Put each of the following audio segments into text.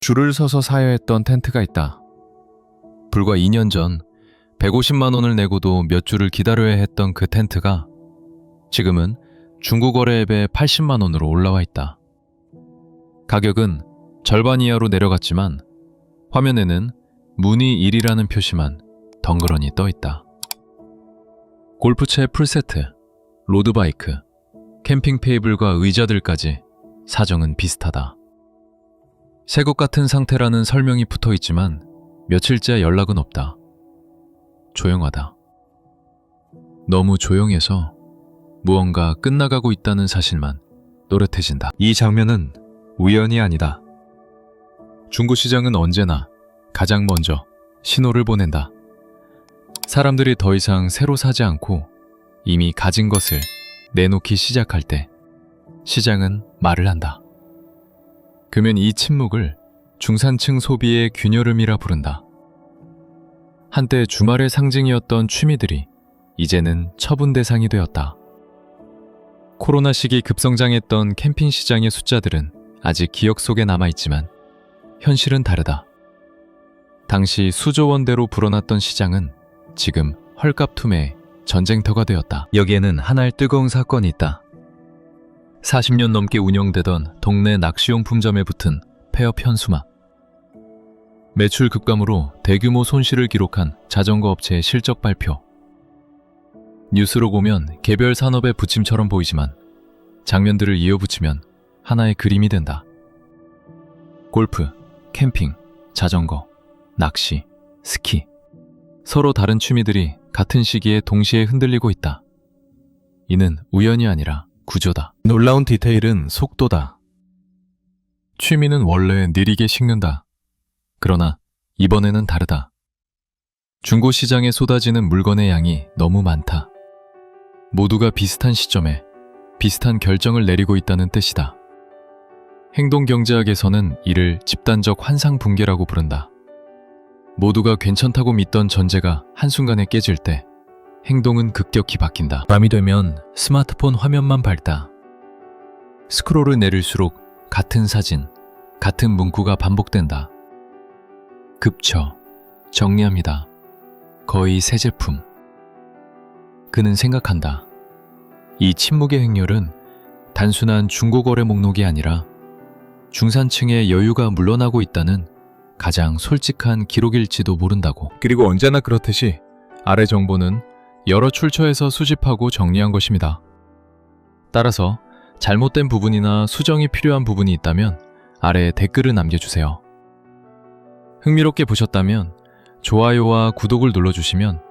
줄을 서서 사야 했던 텐트가 있다. 불과 2년 전 150만 원을 내고도 몇 주를 기다려야 했던 그 텐트가 지금은 중고 거래 앱에 80만 원으로 올라와 있다. 가격은 절반 이하로 내려갔지만 화면에는 문의 1이라는 표시만 덩그러니 떠 있다. 골프채 풀세트, 로드바이크, 캠핑 테이블과 의자들까지 사정은 비슷하다. 새것 같은 상태라는 설명이 붙어 있지만 며칠째 연락은 없다. 조용하다. 너무 조용해서 무언가 끝나가고 있다는 사실만 또렷해진다. 이 장면은 우연이 아니다. 중고시장은 언제나 가장 먼저 신호를 보낸다. 사람들이 더 이상 새로 사지 않고 이미 가진 것을 내놓기 시작할 때 시장은 말을 한다. 그면 이 침묵을 중산층 소비의 균열음이라 부른다. 한때 주말의 상징이었던 취미들이 이제는 처분 대상이 되었다. 코로나 시기 급성장했던 캠핑 시장의 숫자들은 아직 기억 속에 남아있지만 현실은 다르다. 당시 수조 원대로 불어났던 시장은 지금 헐값 투매의 전쟁터가 되었다. 여기에는 하나의 뜨거운 사건이 있다. 40년 넘게 운영되던 동네 낚시용품점에 붙은 폐업 현수막. 매출 급감으로 대규모 손실을 기록한 자전거 업체의 실적 발표. 뉴스로 보면 개별 산업의 부침처럼 보이지만 장면들을 이어붙이면 하나의 그림이 된다. 골프, 캠핑, 자전거, 낚시, 스키. 서로 다른 취미들이 같은 시기에 동시에 흔들리고 있다. 이는 우연이 아니라 구조다. 놀라운 디테일은 속도다. 취미는 원래 느리게 식는다. 그러나 이번에는 다르다. 중고 시장에 쏟아지는 물건의 양이 너무 많다. 모두가 비슷한 시점에 비슷한 결정을 내리고 있다는 뜻이다. 행동 경제학에서는 이를 집단적 환상 붕괴라고 부른다. 모두가 괜찮다고 믿던 전제가 한순간에 깨질 때 행동은 급격히 바뀐다. 밤이 되면 스마트폰 화면만 밝다. 스크롤을 내릴수록 같은 사진, 같은 문구가 반복된다. 급처, 정리합니다. 거의 새 제품. 그는 생각한다. 이 침묵의 행렬은 단순한 중고거래 목록이 아니라 중산층의 여유가 물러나고 있다는 가장 솔직한 기록일지도 모른다고. 그리고 언제나 그렇듯이 아래 정보는 여러 출처에서 수집하고 정리한 것입니다. 따라서 잘못된 부분이나 수정이 필요한 부분이 있다면 아래에 댓글을 남겨주세요. 흥미롭게 보셨다면 좋아요와 구독을 눌러주시면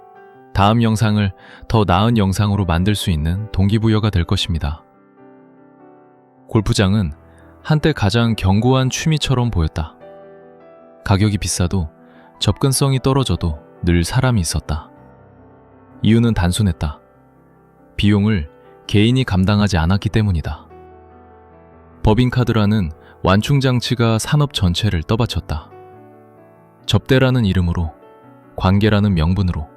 다음 영상을 더 나은 영상으로 만들 수 있는 동기부여가 될 것입니다. 골프장은 한때 가장 견고한 취미처럼 보였다. 가격이 비싸도 접근성이 떨어져도 늘 사람이 있었다. 이유는 단순했다. 비용을 개인이 감당하지 않았기 때문이다. 법인카드라는 완충장치가 산업 전체를 떠받쳤다. 접대라는 이름으로, 관계라는 명분으로,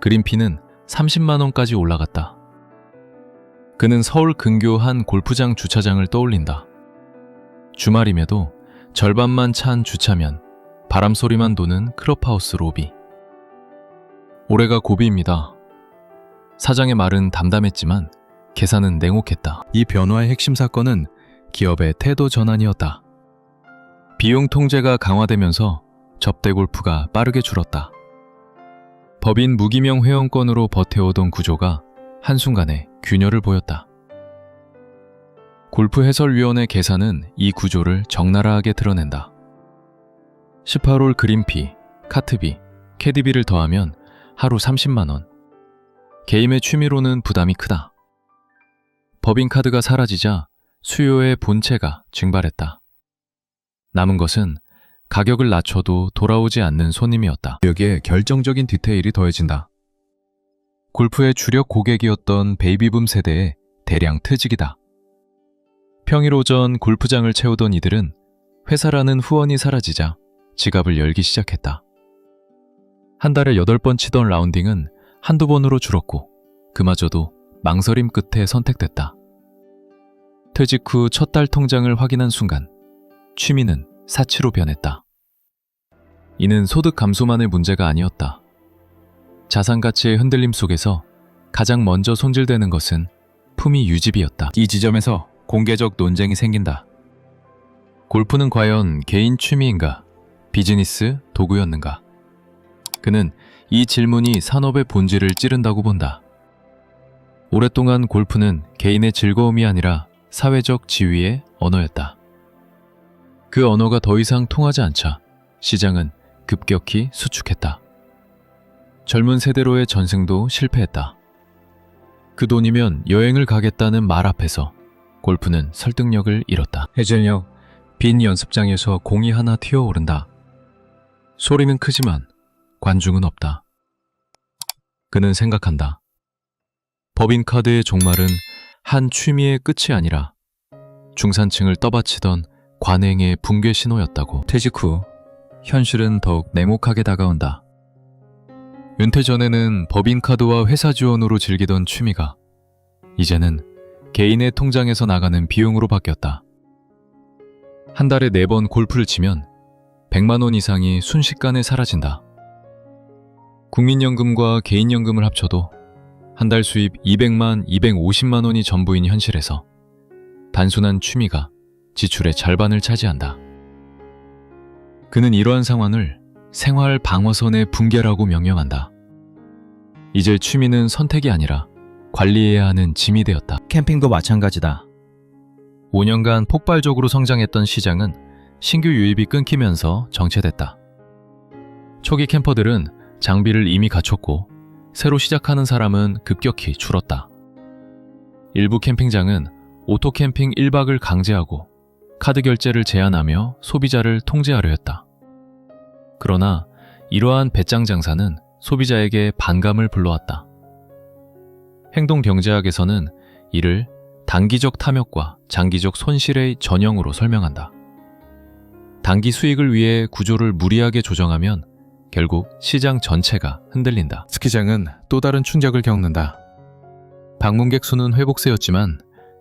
그린피는 30만원까지 올라갔다. 그는 서울 근교 한 골프장 주차장을 떠올린다. 주말임에도 절반만 찬 주차면 바람 소리만 도는 클럽하우스 로비. 올해가 고비입니다. 사장의 말은 담담했지만 계산은 냉혹했다. 이 변화의 핵심 사건은 기업의 태도 전환이었다. 비용 통제가 강화되면서 접대 골프가 빠르게 줄었다. 법인 무기명 회원권으로 버텨오던 구조가 한순간에 균열을 보였다. 골프 해설위원회 계산은 이 구조를 적나라하게 드러낸다. 18홀 그린피, 카트비, 캐디비를 더하면 하루 30만원. 개인의 취미로는 부담이 크다. 법인카드가 사라지자 수요의 본체가 증발했다. 남은 것은 가격을 낮춰도 돌아오지 않는 손님이었다. 여기에 결정적인 디테일이 더해진다. 골프의 주력 고객이었던 베이비붐 세대의 대량 퇴직이다. 평일 오전 골프장을 채우던 이들은 회사라는 후원이 사라지자 지갑을 열기 시작했다. 한 달에 8번 치던 라운딩은 한두 번으로 줄었고 그마저도 망설임 끝에 선택됐다. 퇴직 후 첫 달 통장을 확인한 순간 취미는 사치로 변했다. 이는 소득 감소만의 문제가 아니었다. 자산 가치의 흔들림 속에서 가장 먼저 손질되는 것은 품위 유지비였다. 이 지점에서 공개적 논쟁이 생긴다. 골프는 과연 개인 취미인가, 비즈니스 도구였는가? 그는 이 질문이 산업의 본질을 찌른다고 본다. 오랫동안 골프는 개인의 즐거움이 아니라 사회적 지위의 언어였다. 그 언어가 더 이상 통하지 않자 시장은 급격히 수축했다. 젊은 세대로의 전승도 실패했다. 그 돈이면 여행을 가겠다는 말 앞에서 골프는 설득력을 잃었다. 해전역 빈 연습장에서 공이 하나 튀어오른다. 소리는 크지만 관중은 없다. 그는 생각한다. 법인카드의 종말은 한 취미의 끝이 아니라 중산층을 떠받치던 관행의 붕괴 신호였다고. 퇴직 후 현실은 더욱 냉혹하게 다가온다. 은퇴 전에는 법인카드와 회사 지원으로 즐기던 취미가 이제는 개인의 통장에서 나가는 비용으로 바뀌었다. 한 달에 네 번 골프를 치면 100만 원 이상이 순식간에 사라진다. 국민연금과 개인연금을 합쳐도 한 달 수입 200만, 250만 원이 전부인 현실에서 단순한 취미가 지출의 절반을 차지한다. 그는 이러한 상황을 생활 방어선의 붕괴라고 명명한다. 이제 취미는 선택이 아니라 관리해야 하는 짐이 되었다. 캠핑도 마찬가지다. 5년간 폭발적으로 성장했던 시장은 신규 유입이 끊기면서 정체됐다. 초기 캠퍼들은 장비를 이미 갖췄고 새로 시작하는 사람은 급격히 줄었다. 일부 캠핑장은 오토 캠핑 1박을 강제하고 카드 결제를 제한하며 소비자를 통제하려 했다. 그러나 이러한 배짱 장사는 소비자에게 반감을 불러왔다. 행동 경제학에서는 이를 단기적 탐욕과 장기적 손실의 전형으로 설명한다. 단기 수익을 위해 구조를 무리하게 조정하면 결국 시장 전체가 흔들린다. 스키장은 또 다른 충격을 겪는다. 방문객 수는 회복세였지만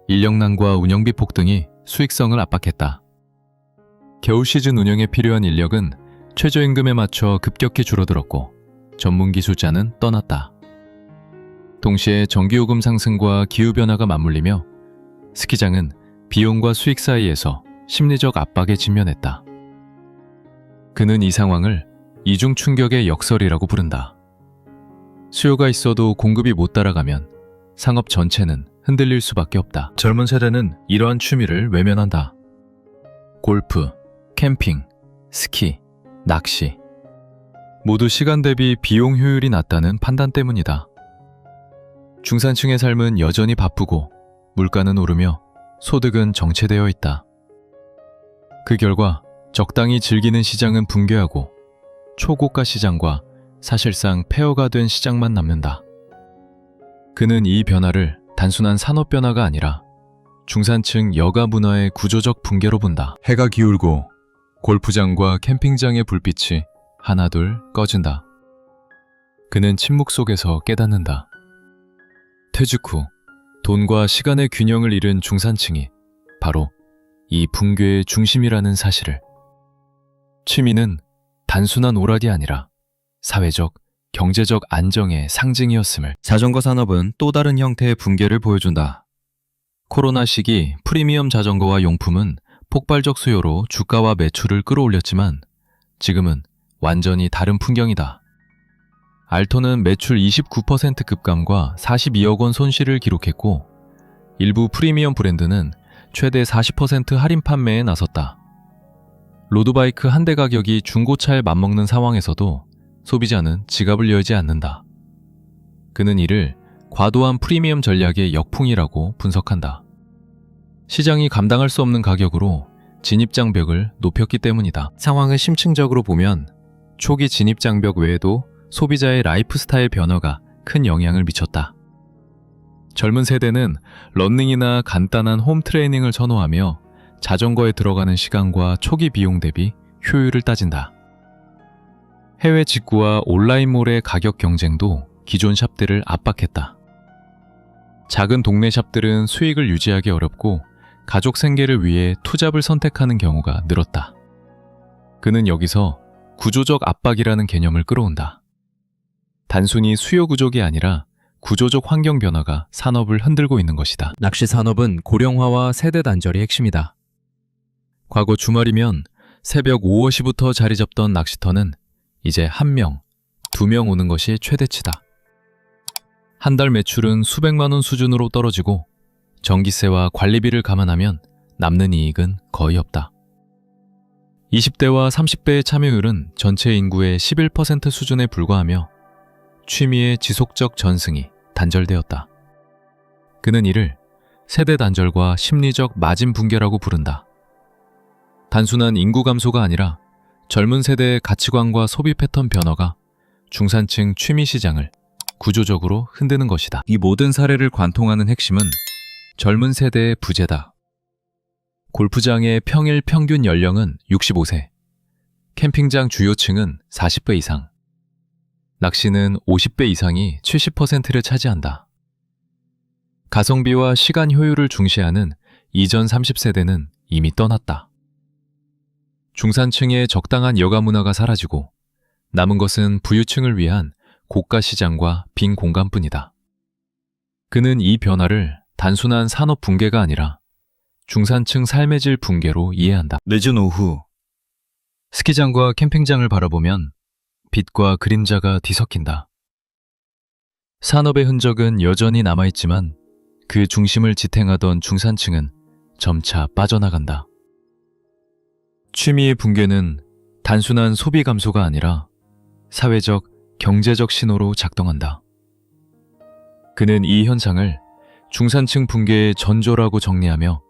인력난과 운영비 폭등이 수익성을 압박했다. 겨울 시즌 운영에 필요한 인력은 최저임금에 맞춰 급격히 줄어들었고 전문 기술자는 떠났다. 동시에 전기요금 상승과 기후변화가 맞물리며 스키장은 비용과 수익 사이에서 심리적 압박에 직면했다. 그는 이 상황을 이중 충격의 역설이라고 부른다. 수요가 있어도 공급이 못 따라가면 상업 전체는 흔들릴 수밖에 없다. 젊은 세대는 이러한 취미를 외면한다. 골프, 캠핑, 스키, 낚시. 모두 시간 대비 비용 효율이 낮다는 판단 때문이다. 중산층의 삶은 여전히 바쁘고 물가는 오르며 소득은 정체되어 있다. 그 결과 적당히 즐기는 시장은 붕괴하고 초고가 시장과 사실상 폐허가 된 시장만 남는다. 그는 이 변화를 단순한 산업 변화가 아니라 중산층 여가 문화의 구조적 붕괴로 본다. 해가 기울고 골프장과 캠핑장의 불빛이 하나둘 꺼진다. 그는 침묵 속에서 깨닫는다. 퇴직 후 돈과 시간의 균형을 잃은 중산층이 바로 이 붕괴의 중심이라는 사실을 취미는 단순한 오락이 아니라 사회적, 경제적 안정의 상징이었음을 자전거 산업은 또 다른 형태의 붕괴를 보여준다. 코로나 시기 프리미엄 자전거와 용품은 폭발적 수요로 주가와 매출을 끌어올렸지만 지금은 완전히 다른 풍경이다. 알토는 매출 29% 급감과 42억 원 손실을 기록했고 일부 프리미엄 브랜드는 최대 40% 할인 판매에 나섰다. 로드바이크 한 대 가격이 중고차에 맞먹는 상황에서도 소비자는 지갑을 열지 않는다. 그는 이를 과도한 프리미엄 전략의 역풍이라고 분석한다. 시장이 감당할 수 없는 가격으로 진입장벽을 높였기 때문이다. 상황을 심층적으로 보면 초기 진입장벽 외에도 소비자의 라이프 스타일 변화가 큰 영향을 미쳤다. 젊은 세대는 런닝이나 간단한 홈 트레이닝을 선호하며 자전거에 들어가는 시간과 초기 비용 대비 효율을 따진다. 해외 직구와 온라인몰의 가격 경쟁도 기존 샵들을 압박했다. 작은 동네 샵들은 수익을 유지하기 어렵고 가족 생계를 위해 투잡을 선택하는 경우가 늘었다. 그는 여기서 구조적 압박이라는 개념을 끌어온다. 단순히 수요 구족이 아니라 구조적 환경 변화가 산업을 흔들고 있는 것이다. 낚시 산업은 고령화와 세대 단절이 핵심이다. 과거 주말이면 새벽 5, 5시부터 자리 잡던 낚시터는 이제 한 명, 두 명 오는 것이 최대치다. 한 달 매출은 수백만 원 수준으로 떨어지고 전기세와 관리비를 감안하면 남는 이익은 거의 없다. 20대와 30대의 참여율은 전체 인구의 11% 수준에 불과하며 취미의 지속적 전승이 단절되었다. 그는 이를 세대 단절과 심리적 마진 붕괴라고 부른다. 단순한 인구 감소가 아니라 젊은 세대의 가치관과 소비 패턴 변화가 중산층 취미 시장을 구조적으로 흔드는 것이다. 이 모든 사례를 관통하는 핵심은 젊은 세대의 부재다. 골프장의 평일 평균 연령은 65세, 캠핑장 주요층은 40배 이상, 낚시는 50배 이상이 70%를 차지한다. 가성비와 시간 효율을 중시하는 이전 30세대는 이미 떠났다. 중산층의 적당한 여가 문화가 사라지고 남은 것은 부유층을 위한 고가 시장과 빈 공간뿐이다. 그는 이 변화를 단순한 산업 붕괴가 아니라 중산층 삶의 질 붕괴로 이해한다. 늦은 오후 스키장과 캠핑장을 바라보면 빛과 그림자가 뒤섞인다. 산업의 흔적은 여전히 남아있지만 그 중심을 지탱하던 중산층은 점차 빠져나간다. 취미의 붕괴는 단순한 소비 감소가 아니라 사회적, 경제적 신호로 작동한다. 그는 이 현상을 중산층 붕괴의 전조라고 정리하며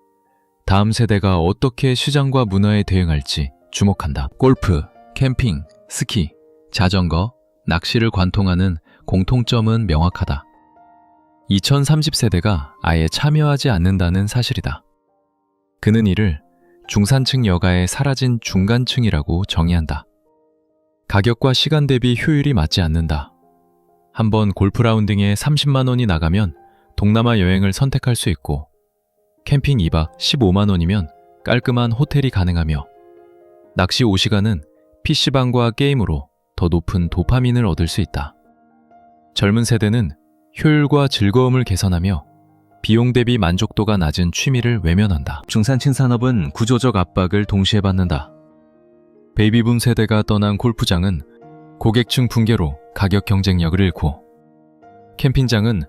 다음 세대가 어떻게 시장과 문화에 대응할지 주목한다. 골프, 캠핑, 스키, 자전거, 낚시를 관통하는 공통점은 명확하다. 2030세대가 아예 참여하지 않는다는 사실이다. 그는 이를 중산층 여가의 사라진 중간층이라고 정의한다. 가격과 시간 대비 효율이 맞지 않는다. 한번 골프 라운딩에 30만 원이 나가면 동남아 여행을 선택할 수 있고 캠핑 2박 15만 원이면 깔끔한 호텔이 가능하며 낚시 5시간은 PC방과 게임으로 더 높은 도파민을 얻을 수 있다. 젊은 세대는 효율과 즐거움을 개선하며 비용 대비 만족도가 낮은 취미를 외면한다. 중산층 산업은 구조적 압박을 동시에 받는다. 베이비붐 세대가 떠난 골프장은 고객층 붕괴로 가격 경쟁력을 잃고 캠핑장은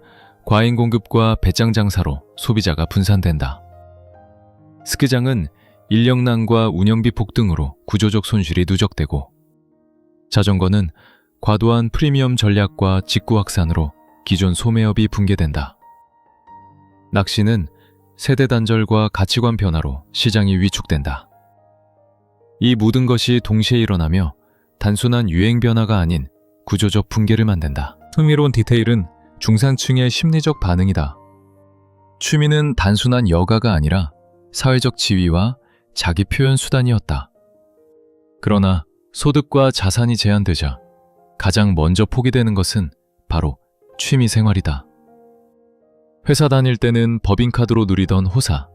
과잉 공급과 배짱 장사로 소비자가 분산된다. 스키장은 인력난과 운영비 폭등으로 구조적 손실이 누적되고 자전거는 과도한 프리미엄 전략과 직구 확산으로 기존 소매업이 붕괴된다. 낚시는 세대 단절과 가치관 변화로 시장이 위축된다. 이 모든 것이 동시에 일어나며 단순한 유행 변화가 아닌 구조적 붕괴를 만든다. 흥미로운 디테일은 중산층의 심리적 반응이다. 취미는 단순한 여가가 아니라 사회적 지위와 자기 표현 수단이었다. 그러나 소득과 자산이 제한되자 가장 먼저 포기되는 것은 바로 취미 생활이다. 회사 다닐 때는 법인카드로 누리던 호사.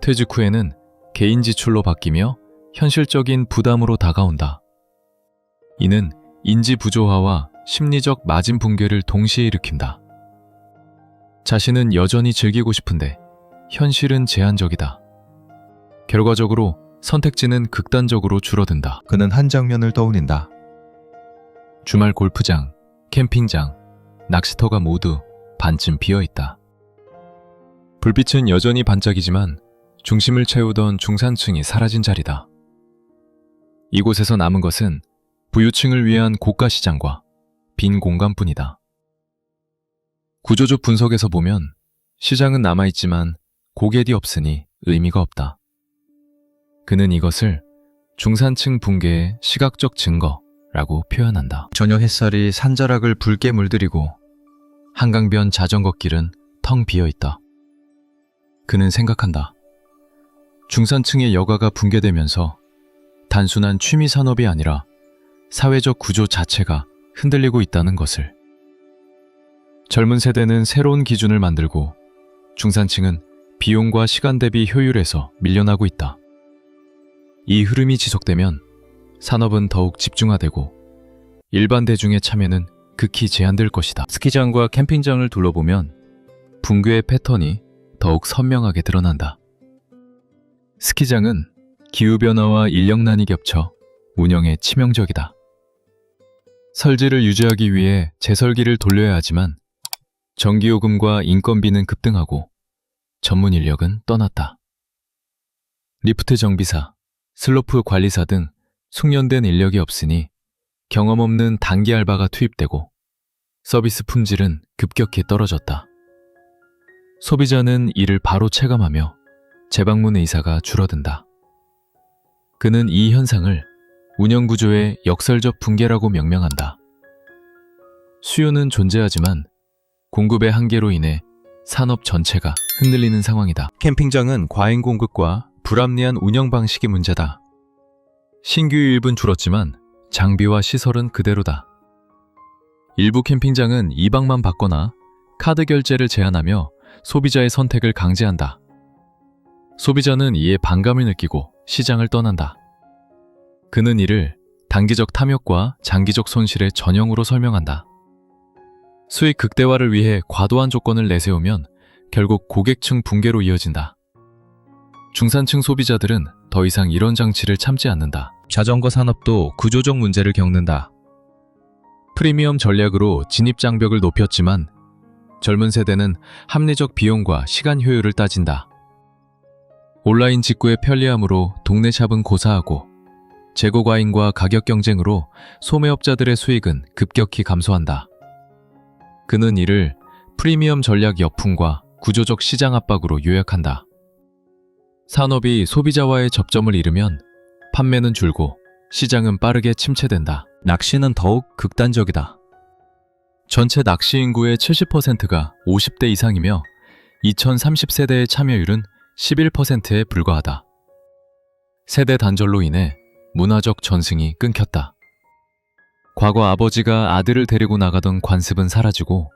퇴직 후에는 개인 지출로 바뀌며 현실적인 부담으로 다가온다. 이는 인지 부조화와 심리적 마진 붕괴를 동시에 일으킨다. 자신은 여전히 즐기고 싶은데 현실은 제한적이다. 결과적으로 선택지는 극단적으로 줄어든다. 그는 한 장면을 떠올린다. 주말 골프장, 캠핑장, 낚시터가 모두 반쯤 비어 있다. 불빛은 여전히 반짝이지만 중심을 채우던 중산층이 사라진 자리다. 이곳에서 남은 것은 부유층을 위한 고가 시장과 빈 공간뿐이다. 구조적 분석에서 보면 시장은 남아있지만 고객이 없으니 의미가 없다. 그는 이것을 중산층 붕괴의 시각적 증거라고 표현한다. 저녁 햇살이 산자락을 붉게 물들이고 한강변 자전거 길은 텅 비어 있다. 그는 생각한다. 중산층의 여가가 붕괴되면서 단순한 취미 산업이 아니라 사회적 구조 자체가 흔들리고 있다는 것을. 젊은 세대는 새로운 기준을 만들고 중산층은 비용과 시간 대비 효율에서 밀려나고 있다. 이 흐름이 지속되면 산업은 더욱 집중화되고 일반 대중의 참여는 극히 제한될 것이다. 스키장과 캠핑장을 둘러보면 붕괴의 패턴이 더욱 선명하게 드러난다. 스키장은 기후변화와 인력난이 겹쳐 운영에 치명적이다. 설지를 유지하기 위해 재설기를 돌려야 하지만 전기요금과 인건비는 급등하고 전문 인력은 떠났다. 리프트 정비사, 슬로프 관리사 등 숙련된 인력이 없으니 경험 없는 단기 알바가 투입되고 서비스 품질은 급격히 떨어졌다. 소비자는 이를 바로 체감하며 재방문 의사가 줄어든다. 그는 이 현상을 운영 구조의 역설적 붕괴라고 명명한다. 수요는 존재하지만 공급의 한계로 인해 산업 전체가 흔들리는 상황이다. 캠핑장은 과잉 공급과 불합리한 운영 방식이 문제다. 신규 유입은 줄었지만 장비와 시설은 그대로다. 일부 캠핑장은 이방만 받거나 카드 결제를 제한하며 소비자의 선택을 강제한다. 소비자는 이에 반감을 느끼고 시장을 떠난다. 그는 이를 단기적 탐욕과 장기적 손실의 전형으로 설명한다. 수익 극대화를 위해 과도한 조건을 내세우면 결국 고객층 붕괴로 이어진다. 중산층 소비자들은 더 이상 이런 장치를 참지 않는다. 자전거 산업도 구조적 문제를 겪는다. 프리미엄 전략으로 진입 장벽을 높였지만 젊은 세대는 합리적 비용과 시간 효율을 따진다. 온라인 직구의 편리함으로 동네 샵은 고사하고 재고 과잉과 가격 경쟁으로 소매업자들의 수익은 급격히 감소한다. 그는 이를 프리미엄 전략 역풍과 구조적 시장 압박으로 요약한다. 산업이 소비자와의 접점을 잃으면 판매는 줄고 시장은 빠르게 침체된다. 낚시는 더욱 극단적이다. 전체 낚시 인구의 70%가 50대 이상이며 2030세대의 참여율은 11%에 불과하다. 세대 단절로 인해 문화적 전승이 끊겼다. 과거 아버지가 아들을 데리고 나가던 관습은 사라지고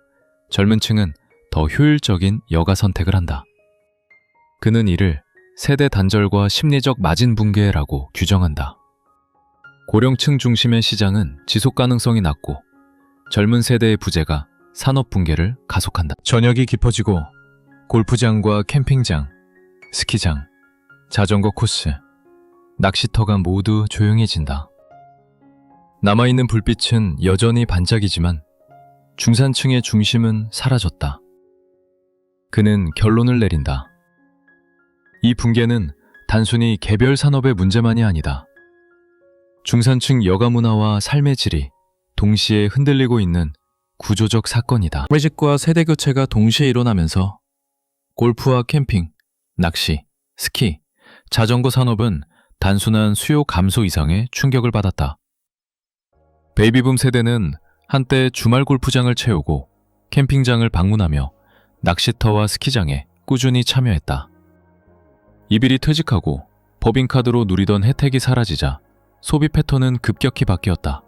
젊은 층은 더 효율적인 여가 선택을 한다. 그는 이를 세대 단절과 심리적 마진 붕괴라고 규정한다. 고령층 중심의 시장은 지속 가능성이 낮고 젊은 세대의 부재가 산업 붕괴를 가속한다. 저녁이 깊어지고 골프장과 캠핑장, 스키장, 자전거 코스, 낚시터가 모두 조용해진다. 남아있는 불빛은 여전히 반짝이지만 중산층의 중심은 사라졌다. 그는 결론을 내린다. 이 붕괴는 단순히 개별 산업의 문제만이 아니다. 중산층 여가 문화와 삶의 질이 동시에 흔들리고 있는 구조적 사건이다. 외직과 세대 교체가 동시에 일어나면서 골프와 캠핑, 낚시, 스키, 자전거 산업은 단순한 수요 감소 이상의 충격을 받았다. 베이비붐 세대는 한때 주말 골프장을 채우고 캠핑장을 방문하며 낚시터와 스키장에 꾸준히 참여했다. 이빌이 퇴직하고 법인카드로 누리던 혜택이 사라지자 소비 패턴은 급격히 바뀌었다.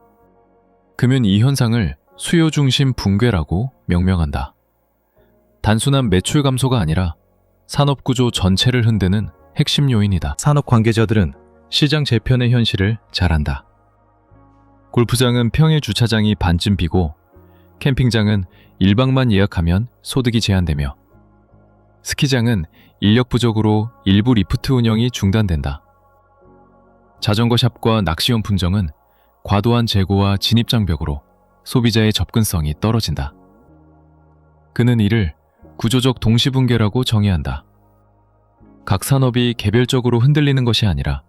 그면 이 현상을 수요 중심 붕괴라고 명명한다. 단순한 매출 감소가 아니라 산업 구조 전체를 흔드는 핵심 요인이다. 산업 관계자들은 시장 재편의 현실을 잘 안다. 골프장은 평일 주차장이 반쯤 비고 캠핑장은 1박만 예약하면 소득이 제한되며 스키장은 인력 부족으로 일부 리프트 운영이 중단된다. 자전거 샵과 낚시용 품종은 과도한 재고와 진입 장벽으로 소비자의 접근성이 떨어진다. 그는 이를 구조적 동시붕괴라고 정의한다. 각 산업이 개별적으로 흔들리는 것이 아니라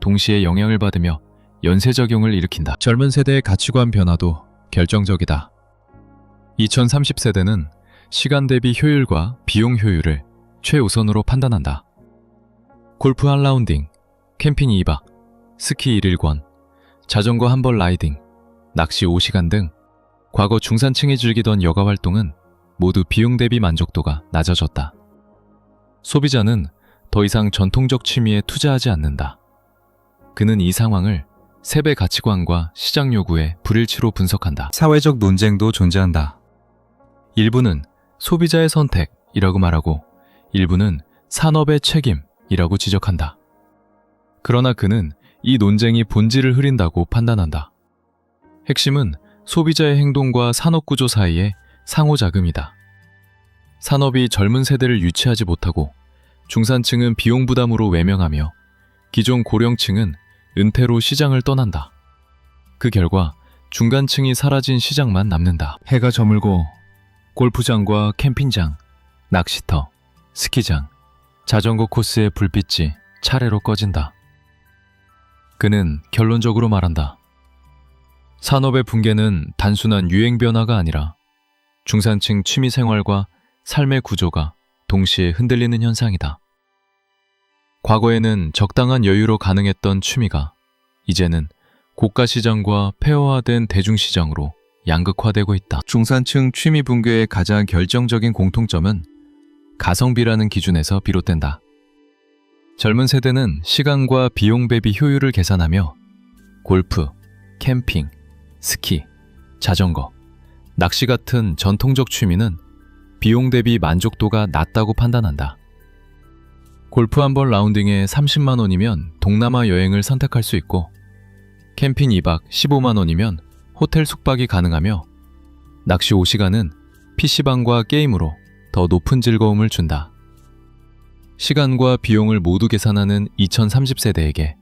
동시에 영향을 받으며 연쇄 작용을 일으킨다. 젊은 세대의 가치관 변화도 결정적이다. 2030세대는 시간 대비 효율과 비용 효율을 최우선으로 판단한다. 골프 한 라운딩, 캠핑 2박, 스키 1일권, 자전거 한 벌 라이딩, 낚시 5시간 등 과거 중산층이 즐기던 여가 활동은 모두 비용 대비 만족도가 낮아졌다. 소비자는 더 이상 전통적 취미에 투자하지 않는다. 그는 이 상황을 세배 가치관과 시장 요구의 불일치로 분석한다. 사회적 논쟁도 존재한다. 일부는 소비자의 선택이라고 말하고 일부는 산업의 책임이라고 지적한다. 그러나 그는 이 논쟁이 본질을 흐린다고 판단한다. 핵심은 소비자의 행동과 산업 구조 사이의 상호작용이다. 산업이 젊은 세대를 유치하지 못하고 중산층은 비용 부담으로 외면하며 기존 고령층은 은퇴로 시장을 떠난다. 그 결과 중간층이 사라진 시장만 남는다. 해가 저물고 골프장과 캠핑장, 낚시터, 스키장, 자전거 코스의 불빛이 차례로 꺼진다. 그는 결론적으로 말한다. 산업의 붕괴는 단순한 유행 변화가 아니라 중산층 취미 생활과 삶의 구조가 동시에 흔들리는 현상이다. 과거에는 적당한 여유로 가능했던 취미가 이제는 고가 시장과 폐허화된 대중시장으로 양극화되고 있다. 중산층 취미 붕괴의 가장 결정적인 공통점은 가성비라는 기준에서 비롯된다. 젊은 세대는 시간과 비용 대비 효율을 계산하며 골프, 캠핑, 스키, 자전거, 낚시 같은 전통적 취미는 비용 대비 만족도가 낮다고 판단한다. 골프 한 번 라운딩에 30만 원이면 동남아 여행을 선택할 수 있고 캠핑 2박 15만 원이면 호텔 숙박이 가능하며 낚시 5시간은 PC방과 게임으로 더 높은 즐거움을 준다. 시간과 비용을 모두 계산하는 2030세대에게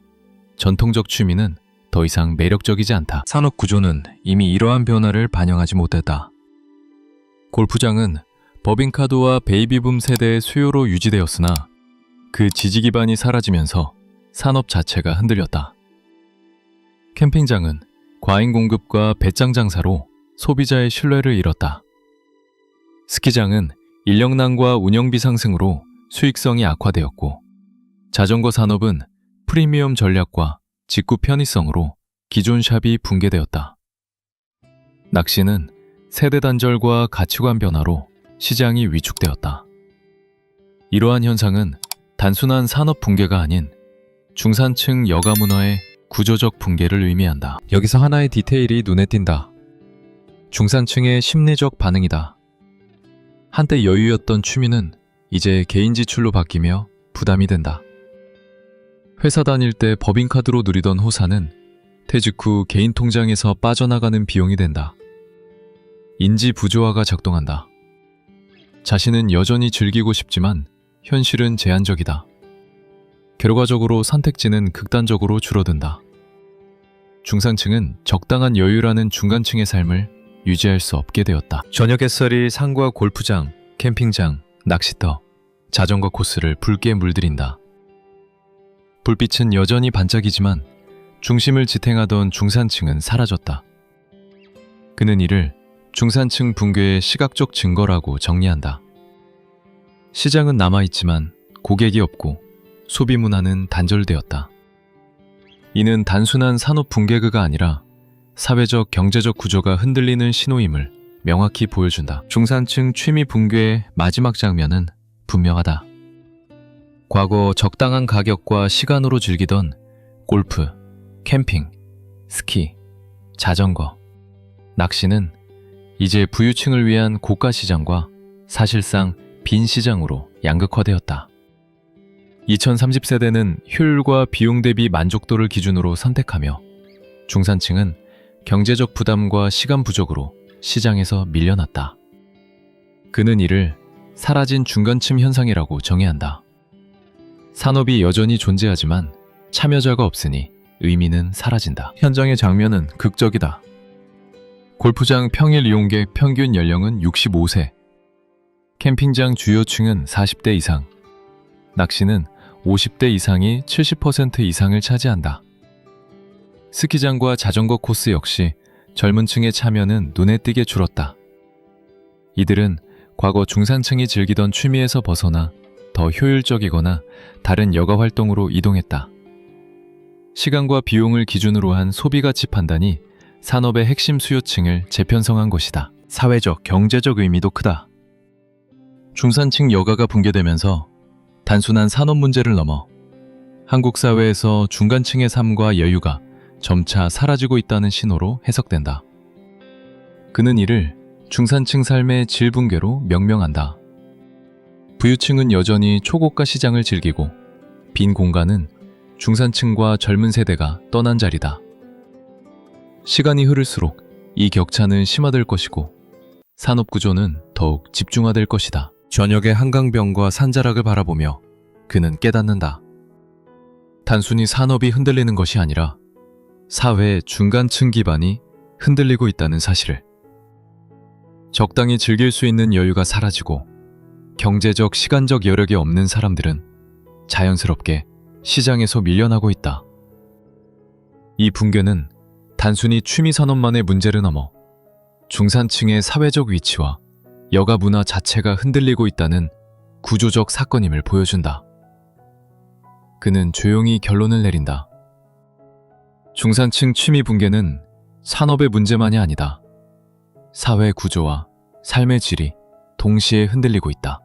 전통적 취미는 더 이상 매력적이지 않다. 산업 구조는 이미 이러한 변화를 반영하지 못했다. 골프장은 법인카드와 베이비붐 세대의 수요로 유지되었으나 그 지지 기반이 사라지면서 산업 자체가 흔들렸다. 캠핑장은 과잉 공급과 배짱 장사로 소비자의 신뢰를 잃었다. 스키장은 인력난과 운영비 상승으로 수익성이 악화되었고, 자전거 산업은 프리미엄 전략과 직구 편의성으로 기존 샵이 붕괴되었다. 낚시는 세대 단절과 가치관 변화로 시장이 위축되었다. 이러한 현상은 단순한 산업 붕괴가 아닌 중산층 여가 문화의 구조적 붕괴를 의미한다. 여기서 하나의 디테일이 눈에 띈다. 중산층의 심리적 반응이다. 한때 여유였던 취미는 이제 개인 지출로 바뀌며 부담이 된다. 회사 다닐 때 법인카드로 누리던 호사는 퇴직 후 개인 통장에서 빠져나가는 비용이 된다. 인지 부조화가 작동한다. 자신은 여전히 즐기고 싶지만 현실은 제한적이다. 결과적으로 선택지는 극단적으로 줄어든다. 중산층은 적당한 여유라는 중간층의 삶을 유지할 수 없게 되었다. 저녁 햇살이 산과 골프장, 캠핑장, 낚시터, 자전거 코스를 붉게 물들인다. 불빛은 여전히 반짝이지만 중심을 지탱하던 중산층은 사라졌다. 그는 이를 중산층 붕괴의 시각적 증거라고 정리한다. 시장은 남아있지만 고객이 없고 소비 문화는 단절되었다. 이는 단순한 산업 붕괴가 아니라 사회적 경제적 구조가 흔들리는 신호임을 명확히 보여준다. 중산층 취미 붕괴의 마지막 장면은 분명하다. 과거 적당한 가격과 시간으로 즐기던 골프, 캠핑, 스키, 자전거, 낚시는 이제 부유층을 위한 고가 시장과 사실상 빈 시장으로 양극화되었다. 2030세대는 효율과 비용 대비 만족도를 기준으로 선택하며 중산층은 경제적 부담과 시간 부족으로 시장에서 밀려났다. 그는 이를 사라진 중간층 현상이라고 정의한다. 산업이 여전히 존재하지만 참여자가 없으니 의미는 사라진다. 현장의 장면은 극적이다. 골프장 평일 이용객 평균 연령은 65세. 캠핑장 주요층은 40대 이상. 낚시는 50대 이상이 70% 이상을 차지한다. 스키장과 자전거 코스 역시 젊은 층의 참여는 눈에 띄게 줄었다. 이들은 과거 중산층이 즐기던 취미에서 벗어나 더 효율적이거나 다른 여가 활동으로 이동했다. 시간과 비용을 기준으로 한 소비 가치 판단이 산업의 핵심 수요층을 재편성한 것이다. 사회적, 경제적 의미도 크다. 중산층 여가가 붕괴되면서 단순한 산업 문제를 넘어 한국 사회에서 중간층의 삶과 여유가 점차 사라지고 있다는 신호로 해석된다. 그는 이를 중산층 삶의 질 붕괴로 명명한다. 부유층은 여전히 초고가 시장을 즐기고 빈 공간은 중산층과 젊은 세대가 떠난 자리다. 시간이 흐를수록 이 격차는 심화될 것이고 산업 구조는 더욱 집중화될 것이다. 저녁의 한강변과 산자락을 바라보며 그는 깨닫는다. 단순히 산업이 흔들리는 것이 아니라 사회의 중간층 기반이 흔들리고 있다는 사실을. 적당히 즐길 수 있는 여유가 사라지고 경제적, 시간적 여력이 없는 사람들은 자연스럽게 시장에서 밀려나고 있다. 이 붕괴는 단순히 취미 산업만의 문제를 넘어 중산층의 사회적 위치와 여가 문화 자체가 흔들리고 있다는 구조적 사건임을 보여준다. 그는 조용히 결론을 내린다. 중산층 취미 붕괴는 산업의 문제만이 아니다. 사회 구조와 삶의 질이 동시에 흔들리고 있다.